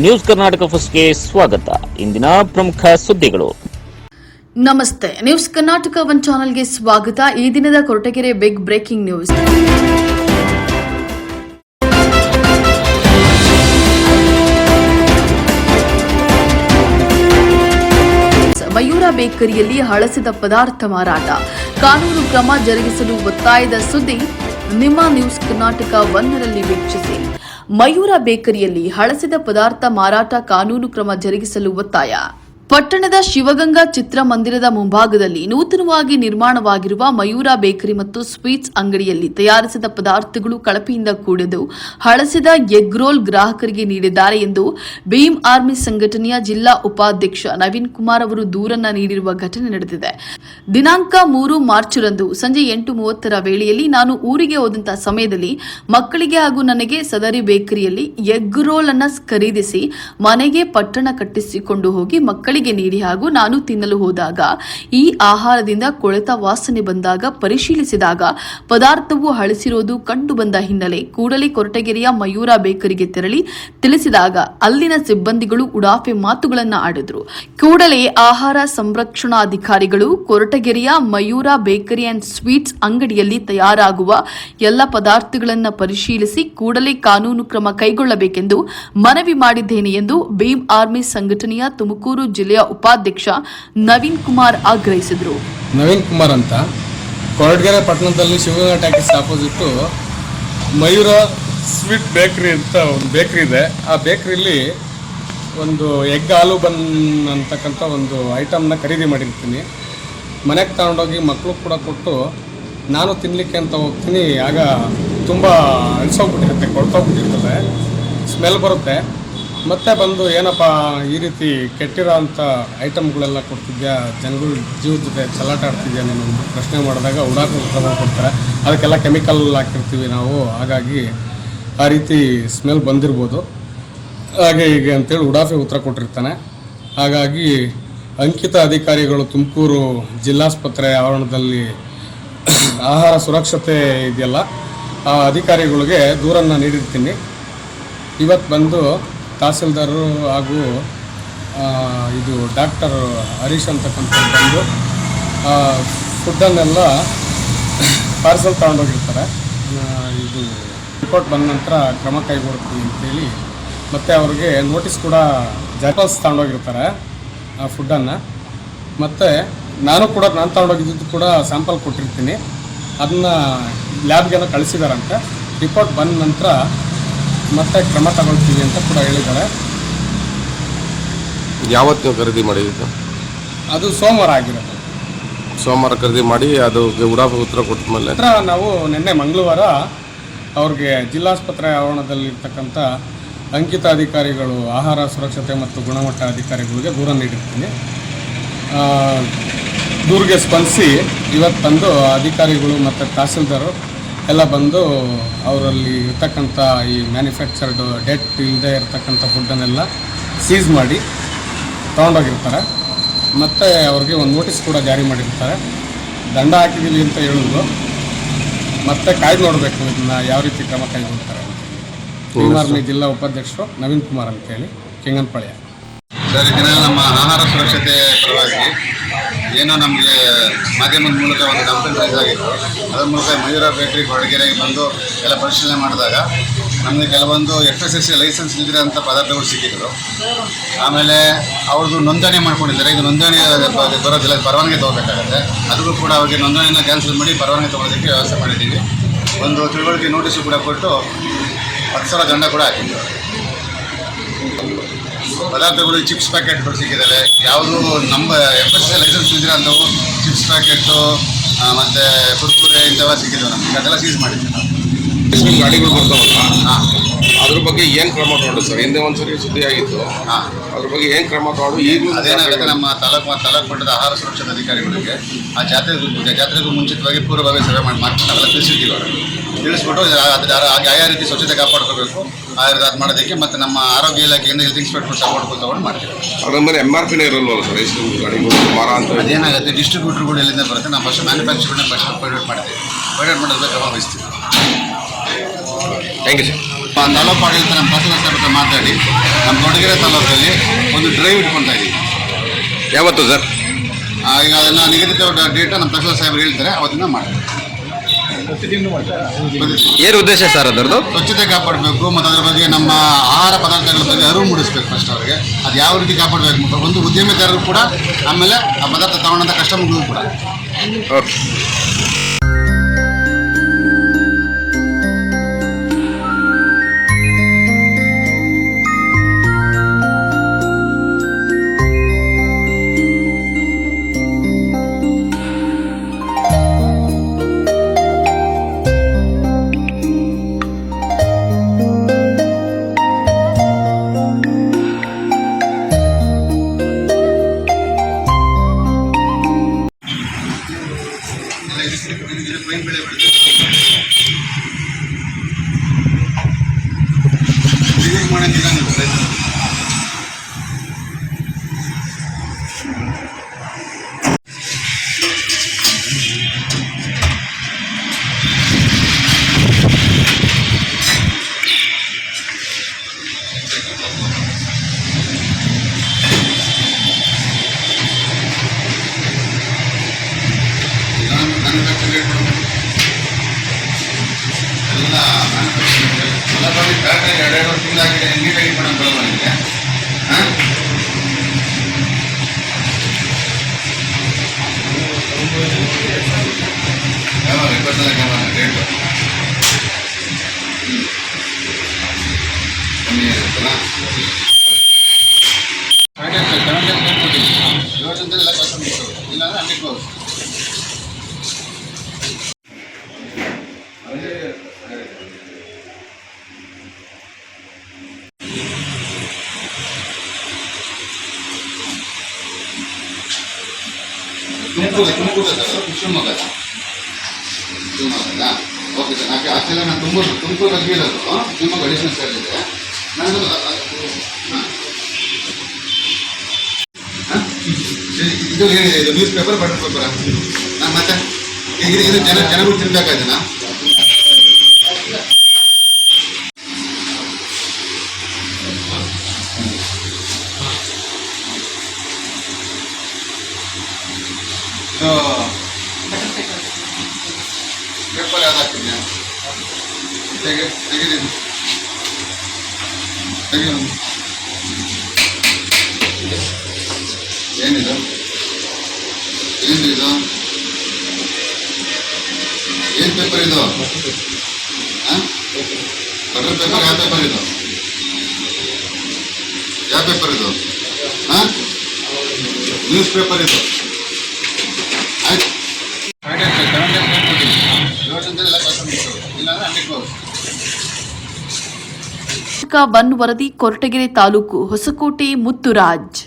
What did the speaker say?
News Karnataka ಫಸ್ಟ್ಗೆ ಸ್ವಾಗತ. ಇಂದಿನ ಪ್ರಮುಖ ಸುದ್ದಿಗಳು. ನಮಸ್ತೆ. ನ್ಯೂಸ್ ಕರ್ನಾಟಕ ಒನ್ ಚಾನೆಲ್ಗೆ ಸ್ವಾಗತ. ಈ ದಿನದ Koratagere big breaking news. Mayura ಬೇಕರಿಯಲ್ಲಿ ಹಳಸಿದ ಪದಾರ್ಥ ಮಾರಾಟ. ಕಾನೂನು ಕ್ರಮ ಜರುಗಿಸಲು ಒತ್ತಾಯದ ಸುದ್ದಿ ನಿಮ್ಮ ನ್ಯೂಸ್ ಕರ್ನಾಟಕ ಒಂದರಲ್ಲಿ ವೀಕ್ಷಿಸಿ. ಮಯೂರ ಬೇಕರಿಯಲ್ಲಿ ಹಳಸಿದ ಪದಾರ್ಥ ಮಾರಾಟ ಕಾನೂನು ಕ್ರಮ ಜರುಗಿಸಲು ಒತ್ತಾಯ. ಪಟ್ಟಣದ ಶಿವಗಂಗಾ ಚಿತ್ರಮಂದಿರದ ಮುಂಭಾಗದಲ್ಲಿ ನೂತನವಾಗಿ ನಿರ್ಮಾಣವಾಗಿರುವ ಮಯೂರ ಬೇಕರಿ ಮತ್ತು ಸ್ವೀಟ್ಸ್ ಅಂಗಡಿಯಲ್ಲಿ ತಯಾರಿಸಿದ ಪದಾರ್ಥಗಳು ಕಳಪೆಯಿಂದ ಕೂಡಿದ್ದು ಹಳಸಿದ ಎಗ್ ರೋಲ್ ಗ್ರಾಹಕರಿಗೆ ನೀಡಿದ್ದಾರೆ ಎಂದು ಭೀಮ್ ಆರ್ಮಿ ಸಂಘಟನೆಯ ಜಿಲ್ಲಾ ಉಪಾಧ್ಯಕ್ಷ ನವೀನ್ ಕುಮಾರ್ ಅವರು ದೂರನ್ನ ನೀಡಿರುವ ಘಟನೆ ನಡೆದಿದೆ. ದಿನಾಂಕ ಮೂರು ಮಾರ್ಚ್ರಂದು ಸಂಜೆ ಎಂಟು ಮೂವತ್ತರ ವೇಳೆಯಲ್ಲಿ ನಾನು ಊರಿಗೆ ಹೋದಂತಹ ಸಮಯದಲ್ಲಿ ಮಕ್ಕಳಿಗೆ ಹಾಗೂ ನನಗೆ ಸದರಿ ಬೇಕರಿಯಲ್ಲಿ ಎಗ್ ರೋಲ್ ಅನ್ನು ಖರೀದಿಸಿ ಮನೆಗೆ ಪಟ್ಟಣ ಕಟ್ಟಿಸಿಕೊಂಡು ಹೋಗಿ ಮಕ್ಕಳಿಗೆ ನೀಡಿ ಹಾಗೂ ನಾನು ತಿನ್ನಲು ಹೋದಾಗ ಈ ಆಹಾರದಿಂದ ಕೊಳೆತ ವಾಸನೆ ಬಂದಾಗ ಪರಿಶೀಲಿಸಿದಾಗ ಪದಾರ್ಥವು ಹಳಸಿರೋದು ಕಂಡು ಬಂದ ಹಿನ್ನೆಲೆ ಕೂಡಲೇ ಕೊರಟಗೆರೆಯ ಮಯೂರ ಬೇಕರಿಗೆ ತೆರಳಿ ತಿಳಿಸಿದಾಗ ಅಲ್ಲಿನ ಸಿಬ್ಬಂದಿಗಳು ಉಡಾಫೆ ಮಾತುಗಳನ್ನು ಆಡಿದ್ರು. ಕೂಡಲೇ ಆಹಾರ ಸಂರಕ್ಷಣಾಧಿಕಾರಿಗಳು ಕೊರಟಗೆರೆಯ ಮಯೂರ ಬೇಕರಿ ಅಂಡ್ ಸ್ವೀಟ್ಸ್ ಅಂಗಡಿಯಲ್ಲಿ ತಯಾರಾಗುವ ಎಲ್ಲ ಪದಾರ್ಥಗಳನ್ನು ಪರಿಶೀಲಿಸಿ ಕೂಡಲೇ ಕಾನೂನು ಕ್ರಮ ಕೈಗೊಳ್ಳಬೇಕೆಂದು ಮನವಿ ಮಾಡಿದ್ದೇನೆ ಎಂದು ಭೀಮ್ ಆರ್ಮಿ ಸಂಘಟನೆಯ ತುಮಕೂರು ಜಿಲ್ಲೆಯ ಉಪಾಧ್ಯಕ್ಷ ನವೀನ್ ಕುಮಾರ್ ಆಗ್ರಹಿಸಿದರು. ನವೀನ್ ಕುಮಾರ್ ಅಂತ. ಕೊರಟಗೆರೆ ಪಟ್ಟಣದಲ್ಲಿ Shivaganga tax opposite Mayura sweet bakery ಅಂತ ಒಂದು ಬೇಕ್ರಿ ಇದೆ. ಆ ಬೇಕ್ರಿಲಿ ಒಂದು ಎಗ್, ಆಲೂ ಬನ್ ಅಂತಕ್ಕಂಥ ಒಂದು ಐಟಮ್ನ ಖರೀದಿ ಮಾಡಿರ್ತೀನಿ. ಮನೆಗೆ ತಗೊಂಡೋಗಿ ಮಕ್ಕಳು ಕೂಡ ಕೊಟ್ಟು ನಾನು ತಿನ್ನಲಿಕ್ಕೆ ಅಂತ ಹೋಗ್ತೀನಿ. ಆಗ ತುಂಬ ಅಳಿಸೋಗ್ಬಿಟ್ಟಿರುತ್ತೆ ಕೊಡ್ತೋಗ್ಬಿಟ್ಟಿರ್ತದೆ ಸ್ಮೆಲ್ ಬರುತ್ತೆ. ಮತ್ತೆ ಬಂದು ಏನಪ್ಪ ಈ ರೀತಿ ಕೆಟ್ಟಿರೋ ಅಂಥ ಐಟಮ್ಗಳೆಲ್ಲ ಕೊಡ್ತಿದ್ಯಾ? ಜನಗಳು ಜೀವದ ಜೊತೆ ಚಲಾಟ ಆಡ್ತಿದ್ಯಾ ನೀನು? ಪ್ರಶ್ನೆ ಮಾಡಿದಾಗ ಉಡಾಕ ಕೊಡ್ತಾರೆ. ಅದಕ್ಕೆಲ್ಲ ಕೆಮಿಕಲ್ ಹಾಕಿರ್ತೀವಿ ನಾವು. ಹಾಗಾಗಿ ಆ ರೀತಿ ಸ್ಮೆಲ್ ಬಂದಿರ್ಬೋದು. ಹಾಗೆ ಹೀಗೆ ಅಂತೇಳಿ ಉಡಾಫೆ ಉತ್ತರ ಕೊಟ್ಟಿರ್ತಾನೆ. ಹಾಗಾಗಿ ಅಂಕಿತ ಅಧಿಕಾರಿಗಳು ತುಮಕೂರು ಜಿಲ್ಲಾಸ್ಪತ್ರೆ ಆವರಣದಲ್ಲಿ ಆಹಾರ ಸುರಕ್ಷತೆ ಇದೆಯಲ್ಲ, ಆ ಅಧಿಕಾರಿಗಳಿಗೆ ದೂರನ್ನು ನೀಡಿರ್ತೀನಿ. ಇವತ್ತು ಬಂದು ತಹಸೀಲ್ದಾರರು ಹಾಗೂ ಇದು ಡಾಕ್ಟರ್ ಹರೀಶ್ ಅಂತಕ್ಕಂಥ ಬಂದು ಫುಡ್ಡನ್ನೆಲ್ಲ ಪಾರ್ಸಲ್ ತಗೊಂಡೋಗಿರ್ತಾರೆ. ಇದು ರಿಪೋರ್ಟ್ ಬಂದ ನಂತರ ಕ್ರಮ ಕೈಗೊಳ್ತೀವಿ ಅಂತೇಳಿ ಮತ್ತು ಅವ್ರಿಗೆ ನೋಟಿಸ್ ಕೂಡ ಜಾಪಲ್ಸ್ ತಗೊಂಡೋಗಿರ್ತಾರೆ, ಆ ಫುಡ್ಡನ್ನು ಮತ್ತು ನಾನು ಕೂಡ, ನಾನು ತಗೊಂಡೋಗಿದ್ದು ಕೂಡ ಸ್ಯಾಂಪಲ್ ಕೊಟ್ಟಿರ್ತೀನಿ. ಅದನ್ನ ಲ್ಯಾಬ್ಗೆಲ್ಲ ಕಳಿಸಿದಾರಂತೆ. ರಿಪೋರ್ಟ್ ಬಂದ ನಂತರ ಮತ್ತೆ ಕ್ರಮ ತಗೊಳ್ತೀವಿ ಅಂತ ಕೂಡ ಹೇಳಿದ್ದಾರೆ. ಯಾವತ್ತು ನೀವು ಖರೀದಿ ಮಾಡಿದ್ದು ಅದು ಸೋಮವಾರ ಆಗಿರೋದು ಸೋಮವಾರ ಖರೀದಿ ಮಾಡಿ ಅದು ಉಡಾಫೆ ಉತ್ತರ ಕೊಟ್ಟ ಮೇಲೆ? ನಂತರ ನಾವು ನಿನ್ನೆ ಮಂಗಳವಾರ ಅವ್ರಿಗೆ ಜಿಲ್ಲಾಸ್ಪತ್ರೆ ಆವರಣದಲ್ಲಿರ್ತಕ್ಕಂಥ ಅಂಕಿತ ಅಧಿಕಾರಿಗಳು ಆಹಾರ ಸುರಕ್ಷತೆ ಮತ್ತು ಗುಣಮಟ್ಟ ಅಧಿಕಾರಿಗಳಿಗೆ ದೂರ ನೀಡಿರ್ತೀನಿ. ದೂರಿಗೆ ಸ್ಪಂದಿಸಿ ಇವತ್ತು ತಂದು ಅಧಿಕಾರಿಗಳು ಮತ್ತು ತಹಸೀಲ್ದಾರು ಎಲ್ಲ ಬಂದು ಅವರಲ್ಲಿ ಇರ್ತಕ್ಕಂಥ ಈ ಮ್ಯಾನುಫ್ಯಾಕ್ಚರ್ಡ್ ಡೆಟ್ ಇಲ್ಲದೆ ಇರತಕ್ಕಂಥ ಫುಡ್ಡನ್ನೆಲ್ಲ ಸೀಸ್ ಮಾಡಿ ತೊಗೊಂಡೋಗಿರ್ತಾರೆ. ಮತ್ತು ಅವ್ರಿಗೆ ಒಂದು ನೋಟಿಸ್ ಕೂಡ ಜಾರಿ ಮಾಡಿರ್ತಾರೆ. ದಂಡ ಹಾಕಿದ್ದೀವಿ ಅಂತ ಹೇಳಿದ್ರು ಮತ್ತೆ ಕಾಯ್ದು ನೋಡಬೇಕು ಇದನ್ನ ಯಾವ ರೀತಿ ಕ್ರಮ ಕೈಗೊಳ್ತಾರೆ ಆರ್ಮಿ ಜಿಲ್ಲಾ ಉಪಾಧ್ಯಕ್ಷರು ನವೀನ್ ಕುಮಾರ್ ಅಂತೇಳಿ ಕೆಂಗನಪಾಳ್ಯ. ಸರ್ ಇದನ್ನ ನಮ್ಮ ಆಹಾರ ಸುರಕ್ಷತೆ ಪರವಾಗಿ ಏನೋ ನಮಗೆ ಮಾಧ್ಯಮದ ಮೂಲಕ ಒಂದು ಕಂಪ್ಲೇಂಟ್ ರೈಸ್ ಆಗಿತ್ತು. ಅದರ ಮೂಲಕ ಮಯೂರ ಬೇಕರಿ ಕೊಡಗೆರೆಗೆ ಬಂದು ಎಲ್ಲ ಪರಿಶೀಲನೆ ಮಾಡಿದಾಗ ನಮಗೆ ಕೆಲವೊಂದು F S S C license ಇಲ್ದಿರೋಂಥ ಪದಾರ್ಥಗಳು ಸಿಕ್ಕಿದ್ರು. ಆಮೇಲೆ ಅವ್ರದ್ದು ನೋಂದಣಿ ಮಾಡ್ಕೊಂಡಿದ್ದಾರೆ. ಇದು ನೋಂದಣಿ ಬರೋದಿಲ್ಲ ಪರವಾನಗಿ ತೊಗೋಬೇಕಾಗುತ್ತೆ. ಅದಕ್ಕೂ ಕೂಡ ಅವರಿಗೆ ನೋಂದಣಿನ ಕ್ಯಾನ್ಸಲ್ ಮಾಡಿ ಪರವಾನಗಿ ತೊಗೊಳೋದಕ್ಕೆ ವ್ಯವಸ್ಥೆ ಮಾಡಿದ್ದೀವಿ. ಒಂದು ತಿಳುವಳಿಕೆ ನೋಟಿಸು ಕೂಡ ಕೊಟ್ಟು ಹತ್ತು ಸಾವಿರ ದಂಡ ಕೂಡ ಹಾಕಿದ್ದೀವಿ ಪದಾರ್ಥಗಳು ಚಿಪ್ಸ್ ಪ್ಯಾಕೆಟ್ಗಳು ಸಿಕ್ಕಿದ್ದಾವೆ ಯಾವುದು ನಮ್ಮ ಎಫ್ ಎಸ್ ಲೈಸೆನ್ಸ್ ಇದ್ರೆ ಅಂಥವು ಚಿಪ್ಸ್ ಪ್ಯಾಕೆಟು ಮತ್ತು ಕುರ್ಕುರೆ ಇಂಥವೆಲ್ಲ ಸಿಕ್ಕಿದ್ದಾವೆ ನಮಗೆ. ಅದೆಲ್ಲ ಸೀಸ್ ಮಾಡಿದ್ವಿ ನಾವು. ಗಾಡಿಗಳು ಬರ್ತಾವಲ್ಲ ಹಾಂ. ಅದ್ರ ಬಗ್ಗೆ ಏನು ಕ್ರಮ ತಗೊಂಡು ಸರ್? ಹಿಂದೆ ಒಂದ್ಸರಿ ಸುದ್ದಿ ಆಗಿತ್ತು. ಅದ್ರ ಬಗ್ಗೆ ಏನು ಕ್ರಮ ತಗೊಂಡು ಈಗಲೂ ಅದೇನಾಗುತ್ತೆ ನಮ್ಮ ತಾಲೂಕು ತಾಲೂಕು ಮಟ್ಟದ ಆಹಾರ ಸುರಕ್ಷತಾ ಅಧಿಕಾರಿಗಳಿಗೆ ಆ ಜಾತ್ರೆಗೂ ಜಾತ್ರೆಗೂ ಮುಂಚಿತವಾಗಿ ಪೂರ್ವಭಾವಿ ಸಭೆ ಮಾಡಿ ಮಾಡ್ಕೊಂಡು ಅವೆಲ್ಲ ತಿಳಿಸಿದ್ದೀವಿ ತಿಳಿಸ್ಬಿಟ್ಟು ಅದ್ರ ಆ- ಯಾವ ರೀತಿ ಸ್ವಚ್ಛತೆ ಕಾಪಾಡ್ಕೋಬೇಕು. ಆ ರೀತಿ ಅದು ಮಾಡೋದಕ್ಕೆ ಮತ್ತು ನಮ್ಮ ಆರೋಗ್ಯ ಇಲಾಖೆಯಿಂದ ಹೆಲ್ತ್ ಇನ್ಸ್ಪೆಕ್ಟರ್ ಸಪೋರ್ಟ್ ತಗೊಂಡು ಮಾಡ್ತೀವಿ. ಅದ್ರ ಮೇಲೆ ಎಂ ಆರ್ ಪಿನೇ ಇರಲ್ವಲ್ಲ ಸರ್? ಎಷ್ಟು ಗಾಡಿಗಳು ಮಾರ ಅಂತ ಅದೇನಾಗುತ್ತೆ ಡಿಸ್ಟ್ರಿಬ್ಯೂಟರ್ಗಳು ಎಲ್ಲಿಂದ ಬರುತ್ತೆ? ನಾವು ಫಸ್ಟ್ ಮ್ಯಾನುಫ್ಯಾಕ್ಚರ್ನ ಫಸ್ಟ್ ಪ್ರೊವೈಡ್ ಮಾಡ್ತೀವಿ. ಪ್ರೊವೈಡ್ ಮಾಡೋದಕ್ಕೆ ಕ್ರಮ ವಹಿಸ್ತೀವಿ ಥ್ಯಾಂಕ್ ಯು ಸರ್ ತಾಲೂಕು ಆಡಳಿತ ನಮ್ಮ ತಹಸೀಲ್ದಾರ್ ಹತ್ರ ಮಾತಾಡಿ. ನಮ್ಮ ಕೊಡಗೆರೆ ತಾಲೂಕಲ್ಲಿ ಒಂದು ಡ್ರೈವ್ ಇಟ್ಕೊಳ್ತಾ ಇದ್ದೀವಿ ಯಾವತ್ತು ಸರ್ ಆ, ಈಗ ಅದನ್ನು ನಿಗದಿತ ಡೇಟ್ ನಮ್ಮ ತಹಸೀಲ್ದಾರ್ ಸಾಹೇಬರು ಹೇಳ್ತಾರೆ ಅವತ್ತಿನ ಮಾಡಿ ಏನು ಉದ್ದೇಶ ಸರ್ ಅದರದ್ದು? ಸ್ವಚ್ಛತೆ ಕಾಪಾಡಬೇಕು ಮತ್ತು ಅದರ ಬಗ್ಗೆ ನಮ್ಮ ಆಹಾರ ಪದಾರ್ಥಗಳ ಬಗ್ಗೆ ಅರಿವು ಮೂಡಿಸ್ಬೇಕು ಫಸ್ಟ್ ಅವರಿಗೆ. ಅದು ಯಾವ ರೀತಿ ಕಾಪಾಡಬೇಕು ಮತ್ತು ಒಂದು ಉದ್ಯಮಿದಾರರು ಕೂಡ ಆಮೇಲೆ ಆ ಪದಾರ್ಥ ತಗೊಂಡಂಥ ಕಸ್ಟಮರ್ಗಳು ಕೂಡ. ಓಕೆ ನಾನು manufacturing rate ಮಾಡ್ಬೇಕು. ಎಲ್ಲ manufacturing rate. ಎಲ್ಲ ಬರೀ ಫ್ಯಾಕ್ಟ್ರಿ ಎರಡೆರಡು ತಿಂಗಳಾಗಿದೆ ನೀಟಾಗಿ ಮಾಡೋಣ ಬರಲ್ಲ ನನಗೆ ಹಾಂ ಯಾವಾಗ ಇಪ್ಪತ್ನಾಲ್ಕು ತುಮಕೂರು ತುಮಕೂರು ಶಿವಮೊಗ್ಗ ಓಕೆ ಸರ್ ನಾಕೆ ನಾನು ತುಮಕೂರು ತುಮಕೂರು ಬಗ್ಗೆ ಶಿವಮೊಗ್ಗ ಸರ್ ನಾನು ಇದು ನ್ಯೂಸ್ ಪೇಪರ್ ಬಟರ್ ಪೇಪರ್ ನಾನು ಮತ್ತೆ ಇದು ಜನ ಜನಗಳು ಇದು ಪೇಪರ್ ಯಾವ್ದು ಹಾಕ್ತಿದ್ಯಾ ತೆಗೆ ತೆಗೀರಿ ತೆಗಿ ಏನಿದು ಏನು ಇದು ಏನು ಪೇಪರ್ ಇದು ಬಟರ್ ಪೇಪರ್ ಯಾವ ಪೇಪರ್ ಇದು ಯಾವ ಪೇಪರ್ ಇದು ಹಾಂ ನ್ಯೂಸ್ ಪೇಪರ್ ಇದು ಕರ್ನಾಟಕ ಒನ್ ವರದಿ ಕೊರಟಗೆರೆ ತಾಲೂಕು ಹೊಸಕೋಟೆ ಮುತ್ತುರಾಜ್.